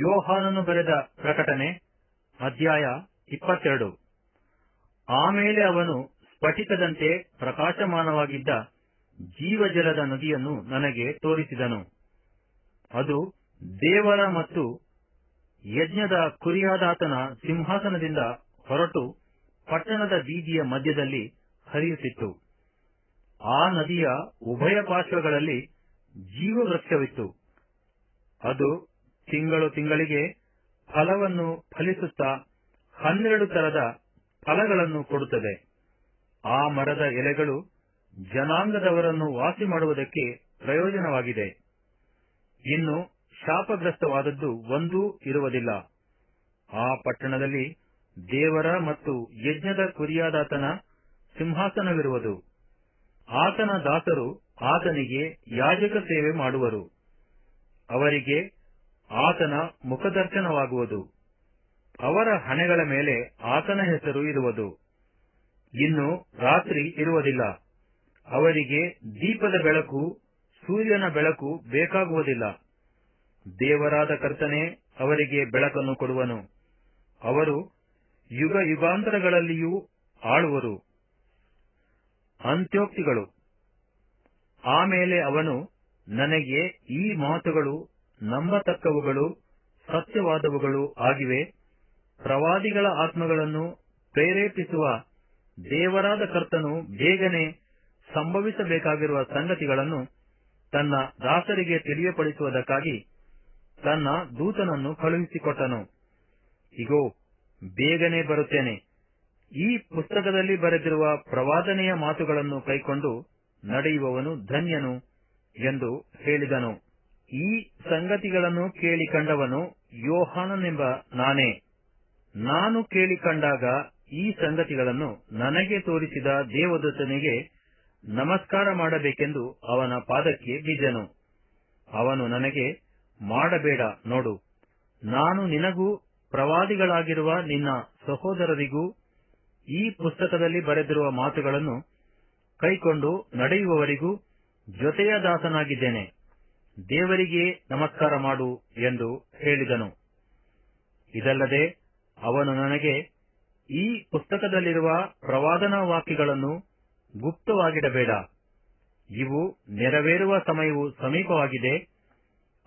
ಯೋಹಾನನು ಬರೆದ ಪ್ರಕಟಣೆ, ಅಧ್ಯಾಯ ಇಪ್ಪತ್ತೆರಡು. ಆಮೇಲೆ ಅವನು ಸ್ಫಟಿಕದಂತೆ ಪ್ರಕಾಶಮಾನವಾಗಿದ್ದ ಜೀವಜಲದ ನದಿಯನ್ನು ನನಗೆ ತೋರಿಸಿದನು. ಅದು ದೇವರ ಮತ್ತು ಯಜ್ಞದ ಕುರಿಯಾದಾತನ ಸಿಂಹಾಸನದಿಂದ ಹೊರಟು ಪಟ್ಟಣದ ಬೀದಿಯ ಮಧ್ಯದಲ್ಲಿ ಹರಿಯುತ್ತಿತ್ತು. ಆ ನದಿಯ ಉಭಯ ಪಾರ್ಶ್ವಗಳಲ್ಲಿ ಜೀವವೃಕ್ಷವಿತ್ತು. ಅದು ತಿಂಗಳು ತಿಂಗಳಿಗೆ ಫಲವನ್ನು ಫಲಿಸುತ್ತಾ ಹನ್ನೆರಡು ತರದ ಫಲಗಳನ್ನು ಕೊಡುತ್ತದೆ. ಆ ಮರದ ಎಲೆಗಳು ಜನಾಂಗದವರನ್ನು ವಾಸಿ ಮಾಡುವುದಕ್ಕೆ ಪ್ರಯೋಜನವಾಗಿದೆ. ಇನ್ನು ಶಾಪಗ್ರಸ್ತವಾದದ್ದು ಒಂದೂ ಇರುವುದಿಲ್ಲ. ಆ ಪಟ್ಟಣದಲ್ಲಿ ದೇವರ ಮತ್ತು ಯಜ್ಞದ ಕುರಿಯಾದಾತನ ಸಿಂಹಾಸನವಿರುವುದು. ಆತನ ದಾಸರು ಆತನಿಗೆ ಯಾಜಕ ಸೇವೆ ಮಾಡುವರು. ಅವರಿಗೆ ಆತನ ಮುಖದರ್ಶನವಾಗುವುದು. ಅವರ ಹಣೆಗಳ ಮೇಲೆ ಆತನ ಹೆಸರು ಇರುವುದು. ಇನ್ನು ರಾತ್ರಿ ಇರುವುದಿಲ್ಲ. ಅವರಿಗೆ ದೀಪದ ಬೆಳಕು, ಸೂರ್ಯನ ಬೆಳಕು ಬೇಕಾಗುವುದಿಲ್ಲ. ದೇವರಾದ ಕರ್ತನೆ ಅವರಿಗೆ ಬೆಳಕನ್ನು ಕೊಡುವನು. ಅವರು ಯುಗ ಯುಗಾಂತರಗಳಲ್ಲಿಯೂ ಆಳುವರು. ಅಂತ್ಯೋಕ್ತಿಗಳು. ಆಮೇಲೆ ಅವನು ನನಗೆ ಈ ಮಾತುಗಳು ನಂಬತಕ್ಕವುಗಳು, ಸತ್ಯವಾದವುಗಳು ಆಗಿವೆ. ಪ್ರವಾದಿಗಳ ಆತ್ಮಗಳನ್ನು ಪ್ರೇರೇಪಿಸುವ ದೇವರಾದ ಕರ್ತನು ಬೇಗನೆ ಸಂಭವಿಸಬೇಕಾಗಿರುವ ಸಂಗತಿಗಳನ್ನು ತನ್ನ ದಾಸರಿಗೆ ತಿಳಿಯಪಡಿಸುವುದಕ್ಕಾಗಿ ತನ್ನ ದೂತನನ್ನು ಕಳುಹಿಸಿಕೊಟ್ಟನು. ಇಗೋ, ಬೇಗನೆ ಬರುತ್ತೇನೆ. ಈ ಪುಸ್ತಕದಲ್ಲಿ ಬರೆದಿರುವ ಪ್ರವಾದನೆಯ ಮಾತುಗಳನ್ನು ಕೈಕೊಂಡು ನಡೆಯುವವನು ಧನ್ಯನು ಎಂದು ಹೇಳಿದನು. ಈ ಸಂಗತಿಗಳನ್ನು ಕೇಳಿಕಂಡವನು ಯೋಹಾನನೆಂಬ ನಾನೇ. ನಾನು ಕೇಳಿಕಂಡಾಗ ಈ ಸಂಗತಿಗಳನ್ನು ನನಗೆ ತೋರಿಸಿದ ದೇವದೂತನಿಗೆ ನಮಸ್ಕಾರ ಮಾಡಬೇಕೆಂದು ಅವನ ಪಾದಕ್ಕೆ ಬಿದ್ದನು. ಅವನು ನನಗೆ, ಮಾಡಬೇಡ, ನೋಡು. ನಾನು ನಿನಗೂ ಪ್ರವಾದಿಗಳಾಗಿರುವ ನಿನ್ನ ಸಹೋದರರಿಗೂ ಈ ಪುಸ್ತಕದಲ್ಲಿ ಬರೆದಿರುವ ಮಾತುಗಳನ್ನು ಕೈಕೊಂಡು ನಡೆಯುವವರಿಗೂ ಜೊತೆಯ ದಾಸನಾಗಿದ್ದೇನೆ. ದೇವರಿಗೆ ನಮಸ್ಕಾರ ಮಾಡು ಎಂದು ಹೇಳಿದನು. ಇದಲ್ಲದೆ ಅವನು ನನಗೆ ಈ ಪುಸ್ತಕದಲ್ಲಿರುವ ಪ್ರವಾದನಾ ವಾಕ್ಯಗಳನ್ನು ಗುಪ್ತವಾಗಿಡಬೇಡ. ಇವು ನೆರವೇರುವ ಸಮಯವು ಸಮೀಪವಾಗಿದೆ.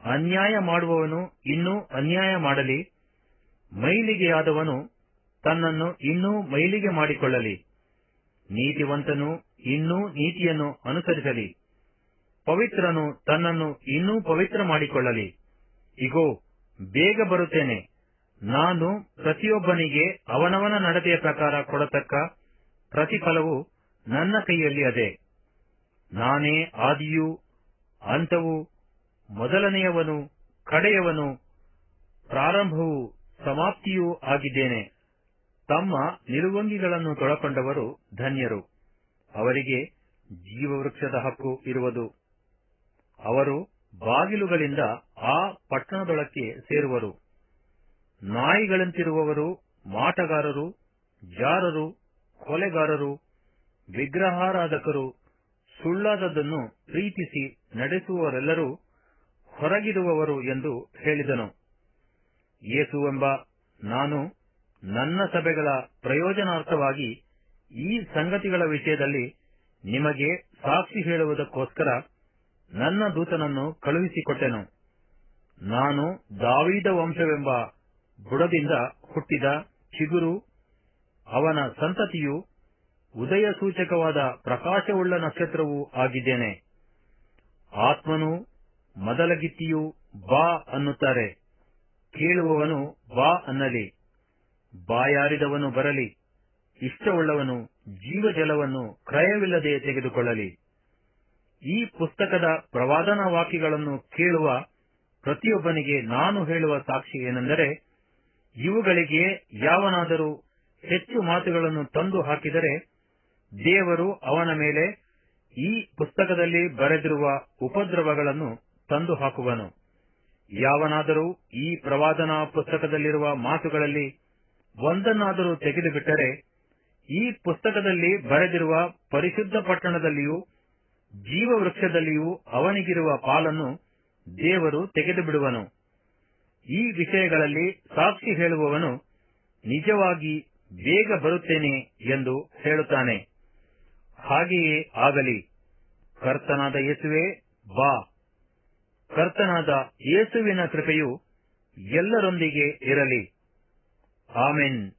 ಅನ್ಯಾಯ ಮಾಡುವವನು ಇನ್ನೂ ಅನ್ಯಾಯ ಮಾಡಲಿ. ಮೈಲಿಗೆಯಾದವನು ತನ್ನನ್ನು ಇನ್ನೂ ಮೈಲಿಗೆ ಮಾಡಿಕೊಳ್ಳಲಿ. ನೀತಿವಂತನು ಇನ್ನೂ ನೀತಿಯನ್ನು ಅನುಸರಿಸಲಿ. ಪವಿತ್ರನು ತನ್ನನ್ನು ಇನ್ನೂ ಪವಿತ್ರ ಮಾಡಿಕೊಳ್ಳಲಿ. ಇಗೋ, ಬೇಗ ಬರುತ್ತೇನೆ. ನಾನು ಪ್ರತಿಯೊಬ್ಬನಿಗೆ ಅವನವನ ನಡತೆಯ ಪ್ರಕಾರ ಕೊಡತಕ್ಕ ಪ್ರತಿಫಲವು ನನ್ನ ಕೈಯಲ್ಲಿ ಅದೇ. ನಾನೇ ಆದಿಯೂ ಅಂತವೂ ಮೊದಲನೆಯವನು, ಕಡೆಯವನು, ಪ್ರಾರಂಭವೂ, ಸಮಾಪ್ತಿಯೂ ಆಗಿದ್ದೇನೆ. ತಮ್ಮ ನಿಲುವಂಗಿಗಳನ್ನು ತೊಳಕೊಂಡವರು ಧನ್ಯರು. ಅವರಿಗೆ ಜೀವವೃಕ್ಷದ ಹಕ್ಕು ಇರುವುದು. ಅವರು ಬಾಗಿಲುಗಳಿಂದ ಆ ಪಟ್ಟಣದೊಳಕ್ಕೆ ಸೇರುವರು. ನಾಯಿಗಳಂತಿರುವವರು, ಮಾಟಗಾರರು, ಜಾರರು, ಕೊಲೆಗಾರರು, ವಿಗ್ರಹಾರಾಧಕರು, ಸುಳ್ಳಾದದ್ದನ್ನು ಪ್ರೀತಿಸಿ ನಡೆಸುವವರೆಲ್ಲರೂ ಹೊರಗಿರುವವರು ಎಂದು ಹೇಳಿದನು. ಯೇಸುವೆಂಬ ನಾನು ನನ್ನ ಸಭೆಗಳ ಪ್ರಯೋಜನಾರ್ಥವಾಗಿ ಈ ಸಂಗತಿಗಳ ವಿಷಯದಲ್ಲಿ ನಿಮಗೆ ಸಾಕ್ಷಿ ಹೇಳುವುದಕ್ಕೋಸ್ಕರ ನನ್ನ ದೂತನನ್ನು ಕಳುಹಿಸಿಕೊಟ್ಟೆನು. ನಾನು ದಾವೀದ ವಂಶವೆಂಬ ಬುಡದಿಂದ ಹುಟ್ಟಿದ ಚಿಗುರು, ಅವನ ಸಂತತಿಯು ಉದಯ ಸೂಚಕವಾದ ಪ್ರಕಾಶವುಳ್ಳ ನಕ್ಷತ್ರವೂ ಆಗಿದ್ದೇನೆ. ಆತ್ಮನು ಮೊದಲಗಿತ್ತಿಯು ಬಾ ಅನ್ನುತ್ತಾರೆ. ಕೇಳುವವನು ಬಾ ಅನ್ನಲಿ. ಬಾಯಾರಿದವನು ಬರಲಿ. ಇಷ್ಟವುಳ್ಳವನು ಜೀವಜಲವನ್ನು ಕ್ರಯವಿಲ್ಲದೆ ತೆಗೆದುಕೊಳ್ಳಲಿ. ಈ ಪುಸ್ತಕದ ಪ್ರವಾದನ ವಾಕ್ಯಗಳನ್ನು ಕೇಳುವ ಪ್ರತಿಯೊಬ್ಬನಿಗೆ ನಾನು ಹೇಳುವ ಸಾಕ್ಷಿ ಏನೆಂದರೆ, ಇವುಗಳಿಗೆ ಯಾವನಾದರೂ ಹೆಚ್ಚು ಮಾತುಗಳನ್ನು ತಂದು ಹಾಕಿದರೆ, ದೇವರು ಅವನ ಮೇಲೆ ಈ ಪುಸ್ತಕದಲ್ಲಿ ಬರೆದಿರುವ ಉಪದ್ರವಗಳನ್ನು ತಂದು ಹಾಕುವನು. ಯಾವನಾದರೂ ಈ ಪ್ರವಾದನಾ ಪುಸ್ತಕದಲ್ಲಿರುವ ಮಾತುಗಳಲ್ಲಿ ಒಂದನ್ನಾದರೂ ತೆಗೆದುಬಿಟ್ಟರೆ, ಈ ಪುಸ್ತಕದಲ್ಲಿ ಬರೆದಿರುವ ಪರಿಶುದ್ಧ ಪಟ್ಟಣದಲ್ಲಿಯೂ ಜೀವವೃಕ್ಷದಲ್ಲಿಯೂ ಅವನಿಗಿರುವ ಪಾಲನ್ನು ದೇವರು ತೆಗೆದುಬಿಡುವನು. ಈ ವಿಷಯಗಳಲ್ಲಿ ಸಾಕ್ಷಿ ಹೇಳುವವನು, ನಿಜವಾಗಿ ಬೇಗ ಬರುತ್ತೇನೆ ಎಂದು ಹೇಳುತ್ತಾನೆ. ಹಾಗೆಯೇ ಆಗಲಿ. ಕರ್ತನಾದ ಯೇಸುವೆ, ಬಾ. ಕರ್ತನಾದ ಯೇಸುವಿನ ಕೃಪೆಯು ಎಲ್ಲರೊಂದಿಗೆ ಇರಲಿ. ಆಮೆನ್.